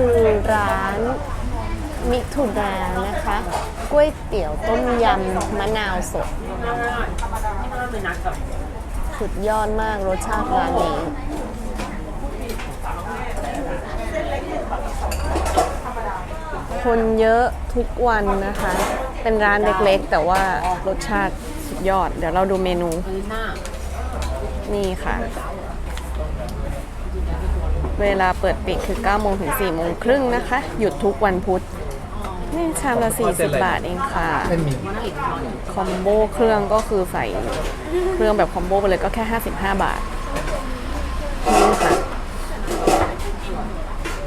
คือร้านมิถุนานะคะก๋วยเตี๋ยวต้มยำมะนาวสด สุดยอดมากรสชาติร้านนี้ คนเยอะทุกวันนะคะ เป็นร้านเล็กๆ แต่ว่ารสชาติสุดยอด เดี๋ยวเราดูเมนู นี่ค่ะ เวลาเปิดปิดคือ 9 โมงถึง 4 โมงครึ่งนะคะ หยุดทุกวันพุธ นี่ชามละ 40 บาทเองค่ะ เส้นหมีคอมโบเครื่องก็คือใส่เครื่องแบบคอมโบไปเลยก็แค่ 55 บาท นี่ค่ะ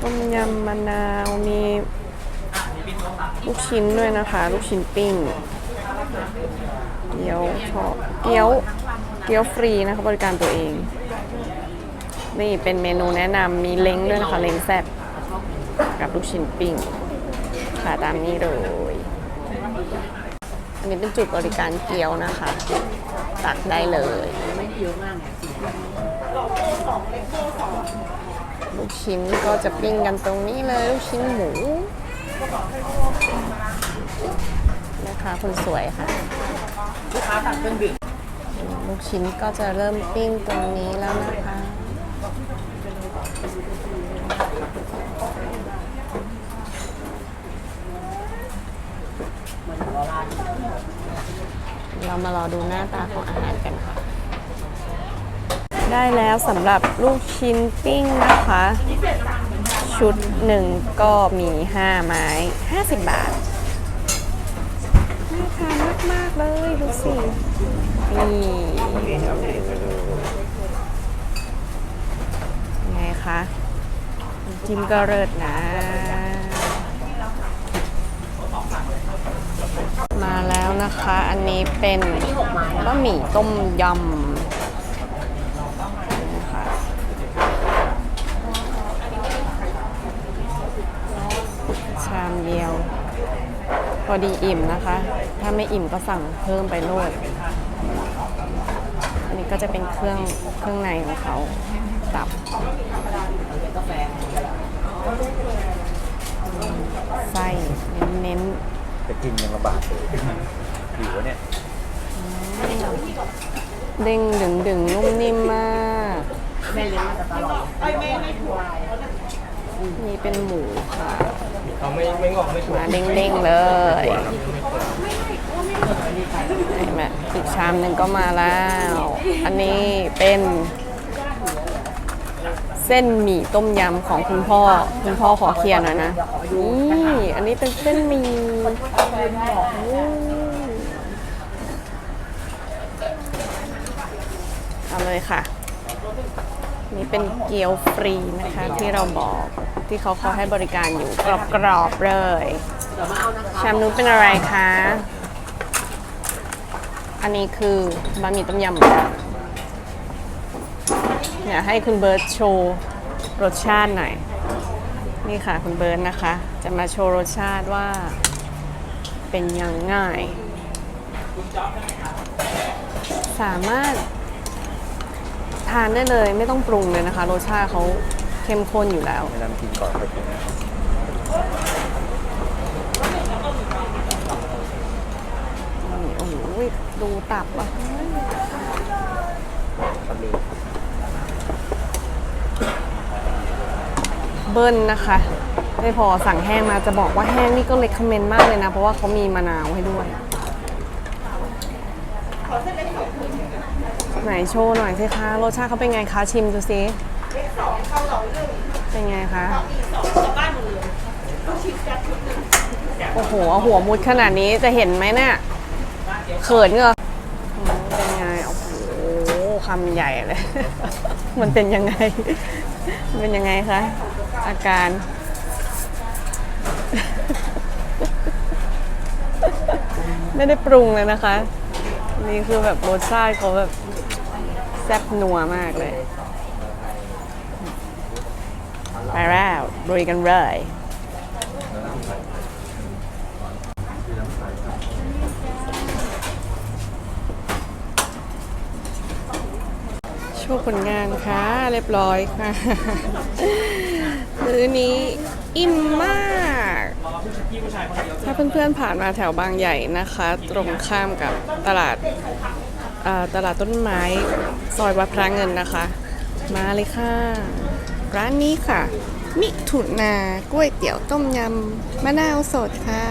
ต้มยำมะนาวมีลูกชิ้นด้วยนะคะ ลูกชิ้นปิ้ง เกี๊ยวชอบเกี๊ยว เกี๊ยวฟรีนะคะบริการตัวเอง นี่เป็นเมนูแนะนำมีเล้งด้วยนะคะเล้งแซ่บกับลูกชิ้นปิ้งค่ะตามนี้เลย อันนี้เป็นจุดบริการเกี๊ยวนะคะ ตักได้เลยไม่เกี๊ยมากเลูกชิ้นก็จะปิ้งกันตรงนี้เลยลูกชิ้นหมูนะคะคนสวยค่ะลูกค้าสั่งเครื่องดื่มลูกชิ้นก็จะเริ่มปิ้งตรงนี้แล้วนะคะ เรามารอดูหน้าตาของอาหารกันค่ะ ได้แล้วสำหรับลูกชิ้นปิ้งนะคะ ชุดหนึ่งก็มี 5 ไม้ 50 บาทน่าทานมาก ๆ เลยดูสินี่ไงคะจิ้มก็เลิศนะ มาแล้วนะคะ อันนี้เป็นบะหมี่ต้มยำนะคะชามเดียวพอดีอิ่มนะคะ ถ้าไม่อิ่มก็สั่งเพิ่มไปโลดอันนี้ก็จะเป็นเครื่องเครื่องในของเขาตับไส้เน้น จะกินยังลำบากเลยหิวเนี่ยๆเด้งดึงดึงๆนุ่มนิ่มมากแม่เลี้ยงมาแต่ตลอดนี่เป็นหมูค่ะเขาไม่ไม่งอกไม่ถูกมาเด้งๆเลยเห็นไหมอีกชามหนึ่งก็มาแล้ว อันนี้เป็นเส้นหมี่ต้มยำของคุณพ่อ คุณพ่อขอเคลียร์หน่อยนะ นี่ อันนี้เป็นเส้นหมี่เอาเลยค่ะ นี่เป็นเกี๊ยวฟรีนะคะ ที่เราบอกที่เขาเขาให้บริการอยู่กรอบๆเลยชามนู้นเป็นอะไรคะ อันนี้คือบะหมี่ต้มยำเหมือนกัน เนี่ยให้คุณเบิร์ตโชว์รสชาติหน่อย นี่ค่ะคุณเบิร์ตนะคะ จะมาโชว์รสชาติว่าเป็นยังไงสามารถทานได้เลยไม่ต้องปรุงเลยนะคะ รสชาติเขาเข้มข้นอยู่แล้วแนะนำกินก่อนไปกินนะนี่โอ้โหดูตับอะ ทำเลย เบิ้ลนะคะ ไม่พอสั่งแห้งมาจะบอกว่าแห้งนี่ก็เล็กคอมเมนต์มากเลยนะ เพราะว่าเขามีมะนาวให้ด้วยไหนโชว์หน่อยสิคะรสชาติเขาเป็นไงคะชิมดูสิเป็นไงคะโอ้โหเอาหัวมุดขนาดนี้จะเห็นไหมเนี่ยเขินเหรอเป็นไงโอ้โหคำใหญ่เลย มันเป็นยังไง เป็นยังไงคะ อาการ ไม่ได้ปรุงเลยนะคะ นี่คือแบบรสชาติเขาแบบแซ่บนัวมากเลย ไปแล้วลุยกันเลยโชว์ผลงานค่ะ เรียบร้อยค่ะ มื้อนี้อิ่มมาก ถ้าเพื่อนๆผ่านมาแถวบางใหญ่นะคะ ตรงข้ามกับตลาดตลาดต้นไม้ซอยวัดพระเงินนะคะ มาเลยค่ะ ร้านนี้ค่ะ มิถุนากล้วยเตี๋ยวต้มยำมะนาวสดค่ะ